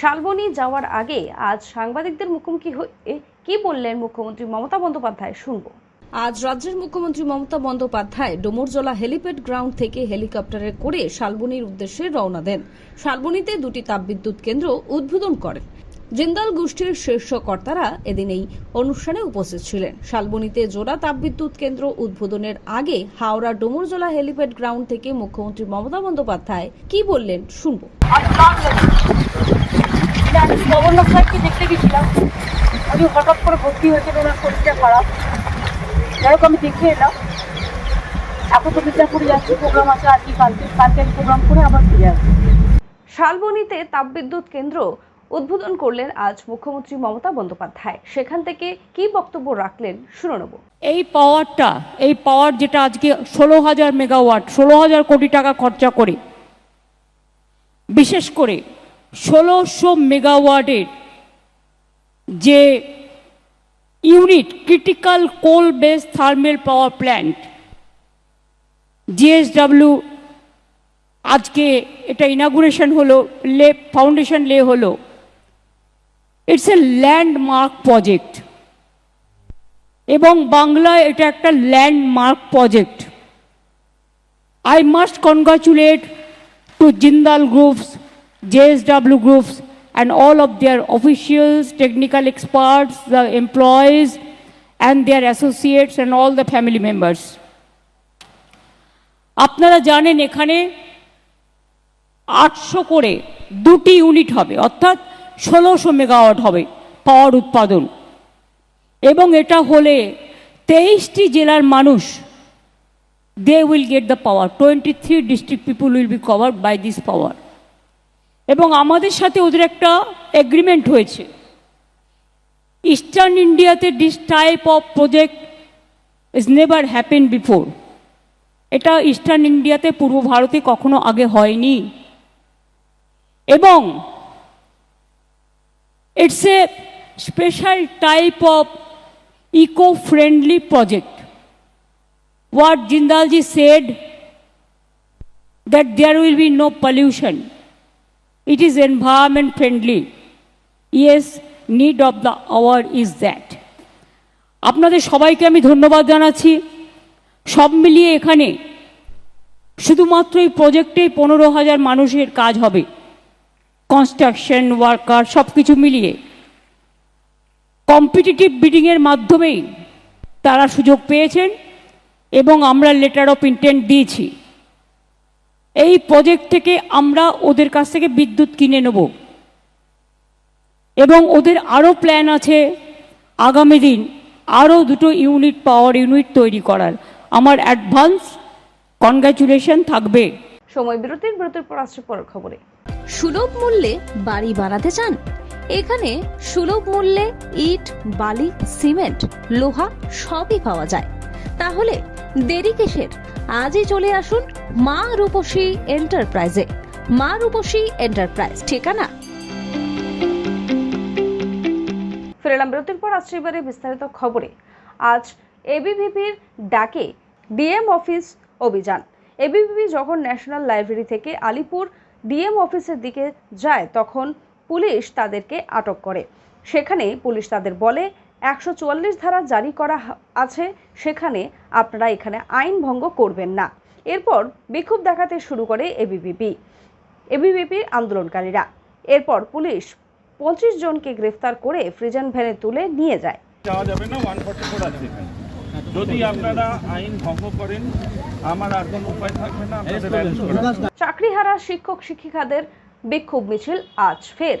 শালবনী যাওয়ার আগে আজ সাংবাদিকদের মুখোমুখি হয়ে কি বললেন মুখ্যমন্ত্রী মমতা বন্দ্যোপাধ্যায় শুনব। আজ রাজ্যের মুখ্যমন্ত্রী মমতা বন্দ্যোপাধ্যায় ডোমরজলা হেলিপ্যাড গ্রাউন্ড থেকে হেলিকপ্টারে করে শালবনীর উদ্দেশ্যে রওনা দেন। শালবনীতে দুটি তাপবিদ্যুৎ কেন্দ্র উদ্বোধন করেন। জিন্দাল গোষ্ঠীর শীর্ষ কর্তারা এদিন এই অনুষ্ঠানে উপস্থিত ছিলেন। শালবনীতে জোড়া তাপবিদ্যুৎ কেন্দ্র উদ্বোধনের আগে হাওড়া ডোমরজলা হেলিপ্যাড গ্রাউন্ড থেকে মুখ্যমন্ত্রী মমতা বন্দ্যোপাধ্যায় কি বললেন শুনব। আমি গভর্নর সাহেবকে দেখতে গেছিলাম। আমি হঠাৎ করে ভর্তি হয়েছে ওনার শরীরটা খারাপ। যাই হোক আমি দেখে এলাম। এখন তো মির্জাপুরে যাচ্ছি প্রোগ্রাম আছে আজকে কালকে কালকে আমি প্রোগ্রাম করে আবার ফিরে আসব। শালবনীতে তাপবিদ্যুৎ কেন্দ্র উদ্বোধন করলেন আজ মুখ্যমন্ত্রী মমতা বন্দ্যোপাধ্যায়। সেখান থেকে কি বক্তব্য রাখলেন শুনে নেব। এই পাওয়ারটা এই পাওয়ার যেটা আজকে ষোলো হাজার মেগাওয়াট ষোলো হাজার কোটি টাকা খরচা করে বিশেষ করে ষোলোশো মেগাওয়াটের যে unit critical coal base thermal power plant, JSW, আজকে এটা ইনাগুরেশন হলো, লে, ফাউন্ডেশন লে হলো। ইটস এ ল্যান্ডমার্ক প্রজেক্ট এবং বাংলায় এটা একটা landmark project I must congratulate to Jindal groups JSW groups and all of their officials, technical experts, the employees, and their associates, and all the family members. আপনারা জানেন এখানে আটশো করে দুটি ইউনিট হবে অর্থাৎ ষোলোশো মেগাওয়াট হবে পাওয়ার উৎপাদন। এবং এটা হলে তেইশটি জেলার মানুষ they will get the power twenty three district people will be covered by this power এবং আমাদের সাথে ওদের একটা এগ্রিমেন্ট হয়েছে। ইস্টার্ন ইন্ডিয়াতে this type of project is never happen before এটা ইস্টার্ন ইন্ডিয়াতে পূর্ব ভারতে কখনো আগে হয়নি। এবং it's a special type of eco friendly project What Jindalji said, that there will be no pollution. It is environment friendly. Yes, need of the hour is that. আপনাদের সবাইকে আমি ধন্যবাদ জানাচ্ছি সব মিলিয়ে এখানে শুধুমাত্র এই প্রজেক্টেই পনেরো হাজার মানুষের কাজ হবে কনস্ট্রাকশন ওয়ার্কার সব কিছু মিলিয়ে কম্পিটিটিভ বিডিংয়ের মাধ্যমেই তারা সুযোগ পেয়েছেন এবং আমরা লেটার অফ ইন্টেন্ট দিয়েছি এই প্রজেক্ট থেকে আমরা ওদের কাছ থেকে বিদ্যুৎ কিনে নেব। এবং ওদের আরও প্ল্যান আছে আগামী দিন আরও দুটো ইউনিট পাওয়ার ইউনিট তৈরি করার। আমার অ্যাডভান্স কনগ্র্যাচুলেশন থাকবে। সময় বিরতির বিরতির পর আসছে পরের খবরে। সুলভ মূল্যে বাড়ি বানাতে চান? এখানে সুলভ মূল্যে ইট বালি সিমেন্ট লোহা সবই পাওয়া যায়। তাহলে দেরি কিসের? আজই চলে আসুন মা রূপসী এন্টারপ্রাইজে। মা রূপসী এন্টারপ্রাইজ, ঠিকানা? ফিরে এলাম বিরতির পর আসছে এবারে বিস্তারিত খবরে। আজ এবিভিপির ডাকে ডিএম অফিস অভিযান। এবিভিপি যখন ন্যাশনাল লাইব্রেরি থেকে আলিপুর ডিএম অফিসের দিকে যায়, তখন পুলিশ তাদেরকে আটক করে। সেখানে পুলিশ তাদের বলে একশো চুয়াল্লিশ ধারা জারি করা আছে সেখানে আপনারা এখানে আইন ভঙ্গ করবেন না। এরপর বিক্ষোভ দেখাতে শুরু করে এবিভিপি এবিভিপির আন্দোলনকারীরা। এরপর পুলিশ পঁচিশ জনকে গ্রেফতার করে ফ্রিজেন ভ্যানে তুলে নিয়ে যায়। যাওয়া যাবে না ওয়ান আছে যদি আপনারা আইন ভঙ্গ করেন আমার আর কোনো উপায় থাকবে না আপনাদের অ্যারেস্ট করা। চাকরিহারা শিক্ষক শিক্ষিকাদের বিক্ষোভ মিছিল আজ ফের।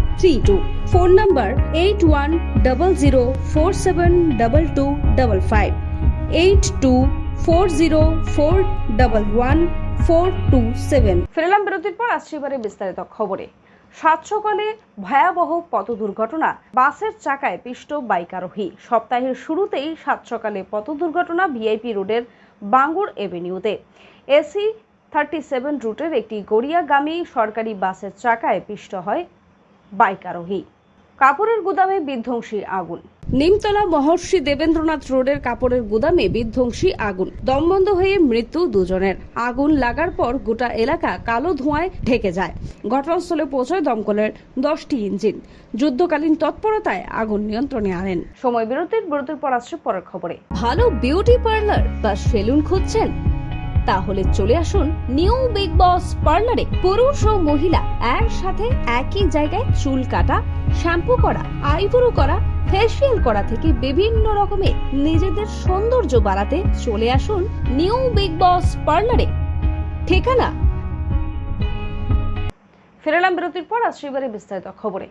three two phone number eight one double zero four seven double two double five eight two four zero four double one four two seven ফেরলাম বিরতির পর আসছে এবারে বিস্তারিত খবরে। সাত সকালে ভয়াবহ পথ দুর্ঘটনা বাসের চাকায় পিষ্ট বাইক আরোহী। সপ্তাহের শুরুতেই সাত সকালে পথ দুর্ঘটনা ভিআইপি রোডের বাঙ্গুর এভিনিউতে। এসি থার্টি সেভেন রুটের একটি গড়িয়াগামী সরকারি বাসের চাকায় পিষ্ট হয় বাইক আরোহী। কাপড়ের গুদামে বিধ্বংসী আগুন। নিমতলা মহর্ষি দেবেন্দ্রনাথ রোডের কাপড়ের গুদামে বিধ্বংসী আগুন। দমবন্ধ হয়ে মৃত্যু দুজনের। আগুন লাগার পর গোটা এলাকা কালো ধোঁয়ায় ঢেকে যায়। ঘটনাস্থলে পৌঁছয় দমকলের দশটি ইঞ্জিন। যুদ্ধকালীন তৎপরতায় আগুন নিয়ন্ত্রণে আনেন। সময় বিরতির বিরতির পর আসছে পরের খবরে। ভালো বিউটি পার্লার বা সেলুন খুঁজছেন? তাহলে চলে আসুন নিউ বিগ বস পার্লারে। পুরুষ ও মহিলা একসাথে একই জায়গায় চুল কাটা, শ্যাম্পু করা, আইব্রো করা, ফেসিয়াল করা থেকে বিভিন্ন রকমের নিজেদের সৌন্দর্য বাড়াতে চলে আসুন নিউ বিগ বস পার্লারে। ঠিকানা? ফেরালাম বিরতির পর আসছে বিস্তারিত খবরে।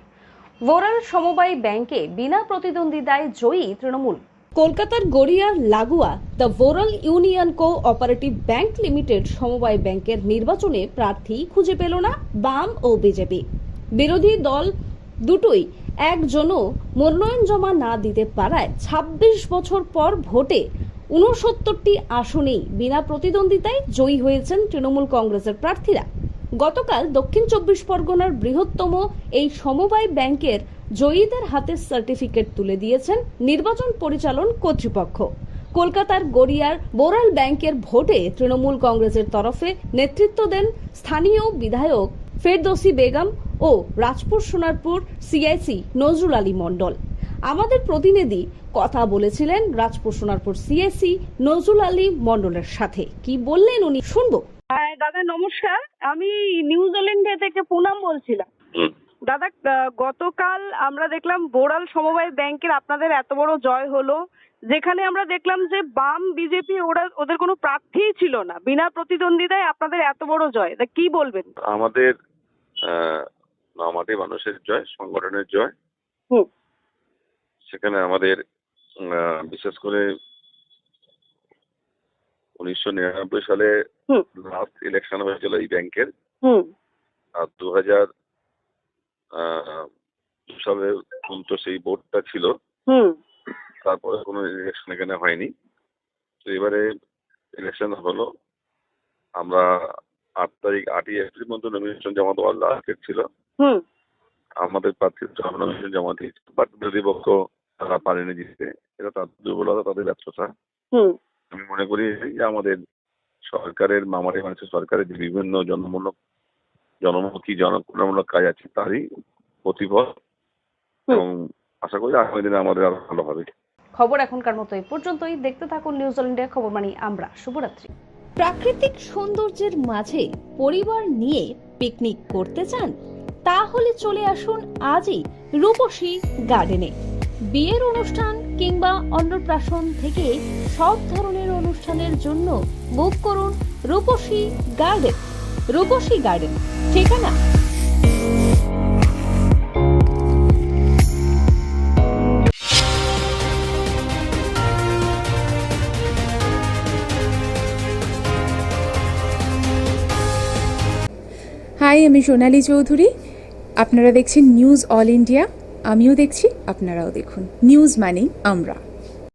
ভোরাল সমবায় ব্যাংকে বিনা প্রতিদ্বন্দ্বিতায় জয়ী তৃণমূল। কলকাতার গড়িয়ার লাগোয়া the Boral union cooperative bank limited সমবায় ব্যাংকের নির্বাচনে প্রার্থী খুঁজে পেল না বাম ও বিজেপি। বিরোধী দল দুটোই একজনও মনোনয়ন জমা না দিতে পারায় ২৬ বছর পর ভোটে উনসত্তরটি আসনেই বিনা প্রতিদ্বন্দ্বিতায় জয়ী হয়েছেন তৃণমূল কংগ্রেসের প্রার্থীরা। গতকাল দক্ষিণ চব্বিশ পরগনার বৃহত্তম এই সমবায় ব্যাংকের জয়ীদের হাতে সার্টিফিকেট তুলে দিয়েছেন নির্বাচন পরিচালন কর্তৃপক্ষ। কলকাতার গড়িয়ার বোরাল ব্যাংকের ভোটে তৃণমূল কংগ্রেসের তরফে নেতৃত্ব দেন স্থানীয় বিধায়ক ফেরদৌসি বেগম ও রাজপুর সোনারপুর সিআইসি নজরুল আলী মণ্ডল। আমাদের প্রতিনিধি কথা বলেছিলেন রাজপুর সোনারপুর সিএসি নজরুল আলী মণ্ডলের সাথে। কি বললেন উনি? শুনব। হ্যাঁ দাদা নমস্কার। আমি নিউজিল্যান্ড থেকে পুনাম বলছিলাম। দাদা গতকাল আমরা দেখলাম বোরাল সমবায় ব্যাংকের আপনাদের এত বড় জয় হলো যেখানে আমরা দেখলাম যে বাম বিজেপি ওরা ওদের কোনো প্রার্থীই ছিল না। বিনা প্রতিদ্বন্দ্বিতায় আপনাদের এত বড় জয়। তা কি বলবেন? আমাদের আমাদের মানুষের জয় সংগঠনের জয়। হুম। সেখানে আমাদের বিশেষ করে উনিশশো নিরানব্বই সালে লাস্ট ইলেকশন হয়েছিল এই ব্যাংকের আর দু হাজার সালে পর্যন্ত সেই বোর্ডটা ছিল। তারপরে কোনো ইলেকশন এখানে হয়নি। তো এবারে ইলেকশন হলো। আমরা আট তারিখ আটই এপ্রিল মধ্যে নমিনেশন জমা দেওয়ার লাস্ট ডেট ছিল। হুম। আমাদের প্রার্থী নমিনেশন জমা দিয়েছে। বাট বিরোধী পক্ষ তারা পারেনি দিতে এটা তাদের দুর্বলতা তাদের ব্যর্থতা। হুম। আমি মনে করি যে আমাদের সরকারের মামারি মানুষের সরকারের যে বিভিন্ন জনমূলক জনমুখী জনকল্যাণমূলক কাজ আছে তারই প্রতিফল এবং আশা করি আগামী দিনে আমাদের আরও ভালো হবে। খবর এখনকার মতো এই পর্যন্তই। দেখতে থাকুন নিউজ অল ইন্ডিয়া খবর মানি আমরা। শুভরাত্রি। প্রাকৃতিক সৌন্দর্যের মাঝে পরিবার নিয়ে পিকনিক করতে চান তাহলে চলে আসুন আজই রূপসী গার্ডেনে বিয়ের অনুষ্ঠান কিংবা অন্নপ্রাশন থেকে সব ধরনের অনুষ্ঠানের জন্য বুক করুন রূপসী গার্ডেন রূপসী গার্ডেন ঠিকানা? হাই আমি সোনালী চৌধুরী। আপনারা দেখছেন নিউজ অল ইন্ডিয়া আমিও দেখছি আপনারাও দেখুন। নিউজ মানেই আমরা।